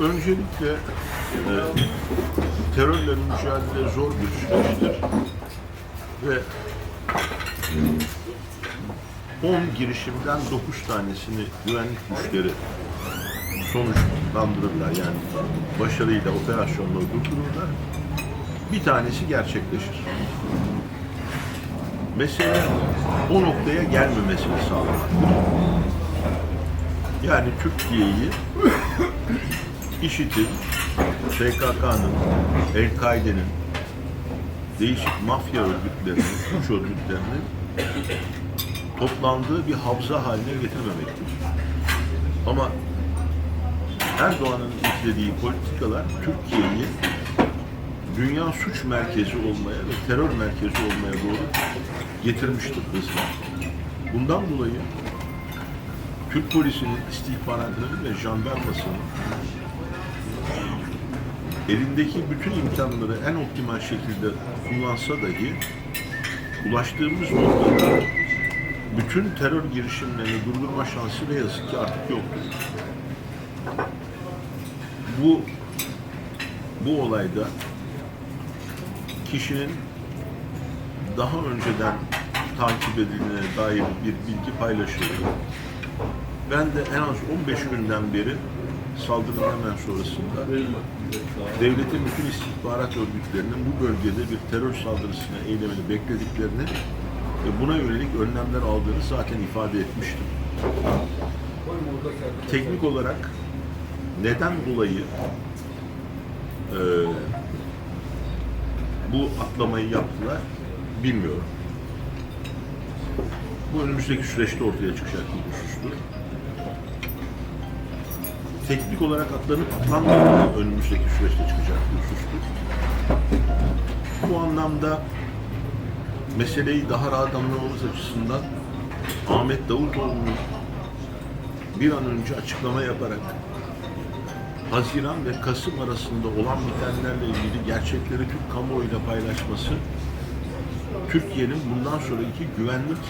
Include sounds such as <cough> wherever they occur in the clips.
Öncelikle e, terörle mücadele zor bir süreçtir. Ve 10 girişimden 9 tanesini güvenlik güçleri sonuçlandırırlar. Yani başarıyla operasyonları durdururlar. Bir tanesi gerçekleşir. Mesele o noktaya gelmemesini sağlamak. Yani Türkiye'yi IŞİD'in, PKK'nın, El-Kaide'nin, değişik mafya örgütlerinin, suç örgütlerinin toplandığı bir havza haline getirmemektir. Ama Erdoğan'ın izlediği politikalar Türkiye'yi dünya suç merkezi olmaya ve terör merkezi olmaya doğru getirmiştir hızla. Bundan dolayı Türk polisinin istihbaratları ve jandarmasının elindeki bütün imkanları en optimal şekilde kullansa dahi ulaştığımız noktada bütün terör girişimlerini durdurma şansı ne yazık ki artık yoktur. Bu bu olayda kişinin daha önceden takip edildiğine dair bir bilgi paylaşıldı. Ben de en az 15 günden beri saldırının hemen sonrasında devletin bütün istihbarat örgütlerinin bu bölgede bir terör saldırısına eylemini beklediklerini ve buna yönelik önlemler aldığını zaten ifade etmiştim. Teknik olarak neden dolayı e, bu atlamayı yaptılar bilmiyorum. Bu önümüzdeki süreçte ortaya çıkacak bir husustur. Teknik olarak atlanıp atlanmadığı önümüzdeki süreçte çıkacak bir husustur. Bu anlamda meseleyi daha rahat anlamamız açısından Ahmet Davutoğlu'nun bir an önce açıklama yaparak Haziran ve Kasım arasında olan bitenlerle ilgili gerçekleri Türk kamuoyuyla paylaşması Türkiye'nin bundan sonraki güvenlik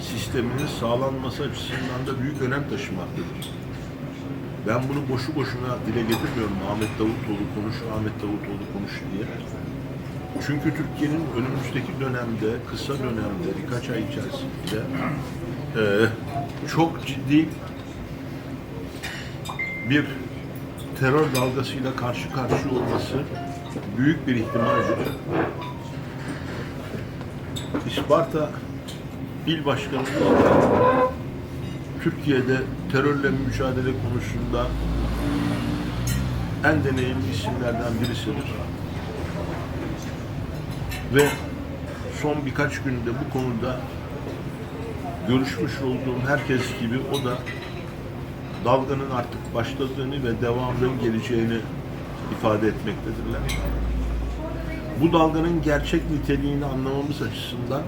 sisteminin sağlanması açısından da büyük önem taşımaktadır. Ben bunu boşu boşuna dile getirmiyorum. Ahmet Davutoğlu konuş, Ahmet Davutoğlu konuş diye. Çünkü Türkiye'nin önümüzdeki dönemde, kısa dönemde, birkaç ay içerisinde e, çok ciddi bir terör dalgasıyla karşı karşıya olması büyük bir ihtimaldir. İsparta İl Başkanı Türkiye'de terörle mücadele konusunda en deneyimli isimlerden birisidir. Ve son birkaç günde bu konuda görüşmüş olduğum herkes gibi o da dalganın artık başladığını ve devamının geleceğini ifade etmektedirler. Bu dalganın gerçek niteliğini anlamamız açısından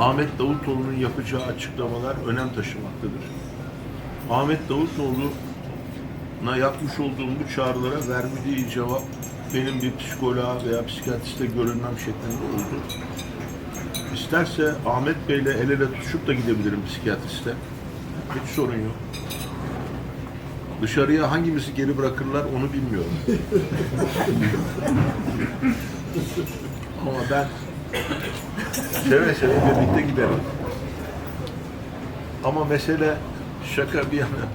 Ahmet Davutoğlu'nun yapacağı açıklamalar önem taşımaktadır. Ahmet Davutoğlu'na yapmış olduğum bu çağrılara vermediği cevap benim bir psikoloğa veya psikiyatriste görünmem şeklinde oldu. İsterse Ahmet Bey'le el ele tutuşup da gidebilirim psikiyatriste. Hiç sorun yok. Dışarıya hangimizi geri bırakırlar onu bilmiyorum. <laughs> Ama ben seve seve birlikte giderim. Ama mesele şaka bir yana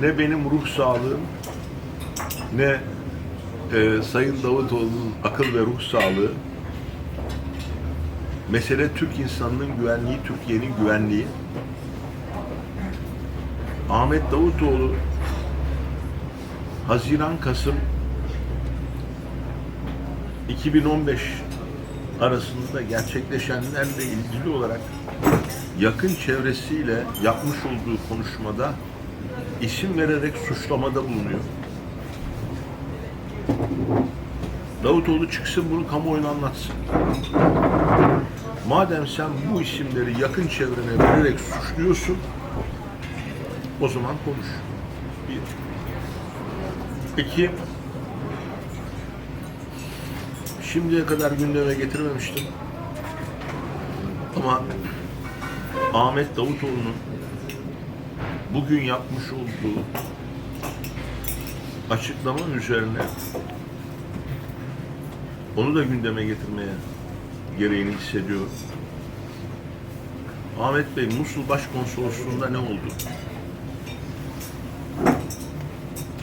ne benim ruh sağlığım ne e, Sayın Davutoğlu'nun akıl ve ruh sağlığı mesele Türk insanının güvenliği, Türkiye'nin güvenliği. Ahmet Davutoğlu Haziran-Kasım 2015 arasında gerçekleşenlerle ilgili olarak yakın çevresiyle yapmış olduğu konuşmada isim vererek suçlamada bulunuyor. Davutoğlu çıksın bunu kamuoyuna anlatsın. Madem sen bu isimleri yakın çevrene vererek suçluyorsun, o zaman konuş. Bir. İki, şimdiye kadar gündeme getirmemiştim. Ama Ahmet Davutoğlu'nun bugün yapmış olduğu açıklaman üzerine onu da gündeme getirmeye gereğini hissediyorum. Ahmet Bey, Musul Başkonsolosluğu'nda ne oldu?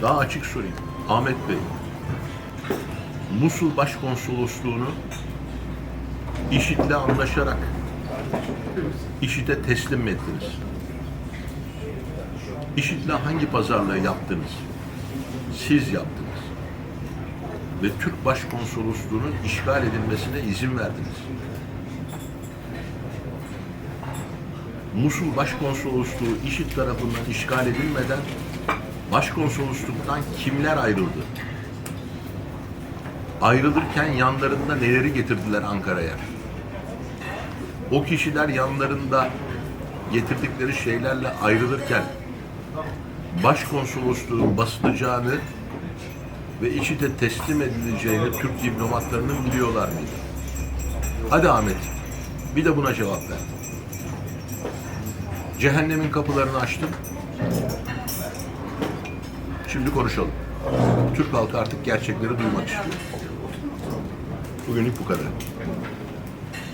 Daha açık sorayım. Ahmet Bey, Musul Başkonsolosluğu'nu IŞİD'le anlaşarak IŞİD'e teslim mi ettiniz? IŞİD'le hangi pazarlığı yaptınız? Siz yaptınız. Ve Türk Başkonsolosluğu'nun işgal edilmesine izin verdiniz. Musul Başkonsolosluğu IŞİD tarafından işgal edilmeden başkonsolosluktan kimler ayrıldı? Ayrılırken yanlarında neleri getirdiler Ankara'ya? O kişiler yanlarında getirdikleri şeylerle ayrılırken başkonsolosluğun basılacağını ve IŞİD'e teslim edileceğini Türk diplomatlarının biliyorlar mıydı? Hadi Ahmet, bir de buna cevap ver. Cehennemin kapılarını açtın. Şimdi konuşalım. Türk halkı artık gerçekleri duymak istiyor. Bugünlük bu kadar.